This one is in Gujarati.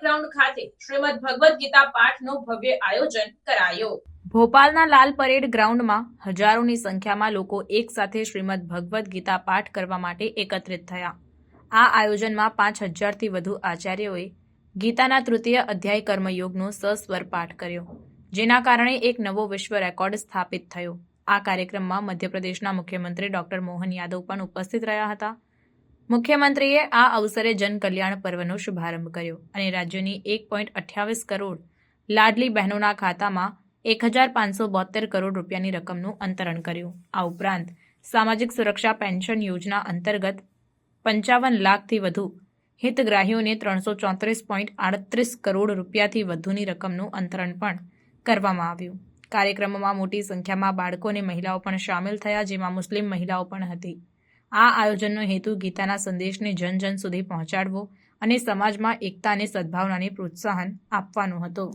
ગ્રાઉન્ડ ખાતે શ્રીમદ ભગવદ્ ગીતા પાઠનું ભવ્ય આયોજન કરાયો. ભોપાલના લાલ પરેડ ગ્રાઉન્ડમાં હજારોની સંખ્યામાં લોકો એક સાથે શ્રીમદ ભગવદ્ ગીતા પાઠ કરવા માટે એકત્રિત થયા. આ આયોજનમાં પાંચ હજારથી વધુ આચાર્યોએ ગીતાના તૃતીય અધ્યાય કર્મયોગનો સસ્વર પાઠ કર્યો, જેના કારણે એક નવો વિશ્વ રેકોર્ડ સ્થાપિત થયો. આ કાર્યક્રમમાં મધ્યપ્રદેશના મુખ્યમંત્રી ડોક્ટર મોહન યાદવ પણ ઉપસ્થિત રહ્યા હતા. મુખ્યમંત્રીએ આ અવસરે જનકલ્યાણ પર્વનો શુભારંભ કર્યો અને રાજ્યની એક પોઈન્ટ અઠ્યાવીસ કરોડ લાડલી બહેનોના ખાતામાં એક હજાર પાંચસો બોતેર કરોડ રૂપિયાની રકમનું અંતરણ કર્યું. આ ઉપરાંત સામાજિક સુરક્ષા પેન્શન યોજના અંતર્ગત પંચાવન લાખથી વધુ હિતગ્રાહીઓને ત્રણસો ચોત્રીસ પોઈન્ટ આડત્રીસ કરોડ રૂપિયાથી વધુની રકમનું અંતરણ પણ કરવામાં આવ્યું. કાર્યક્રમમાં મોટી સંખ્યામાં બાળકો અને મહિલાઓ પણ સામેલ થયા, જેમાં મુસ્લિમ મહિલાઓ પણ હતી. આ આયોજનનો હેતુ ગીતાના સંદેશને જન જન સુધી પહોંચાડવો અને સમાજમાં એકતા અને સદભાવનાને પ્રોત્સાહન આપવાનો હતો.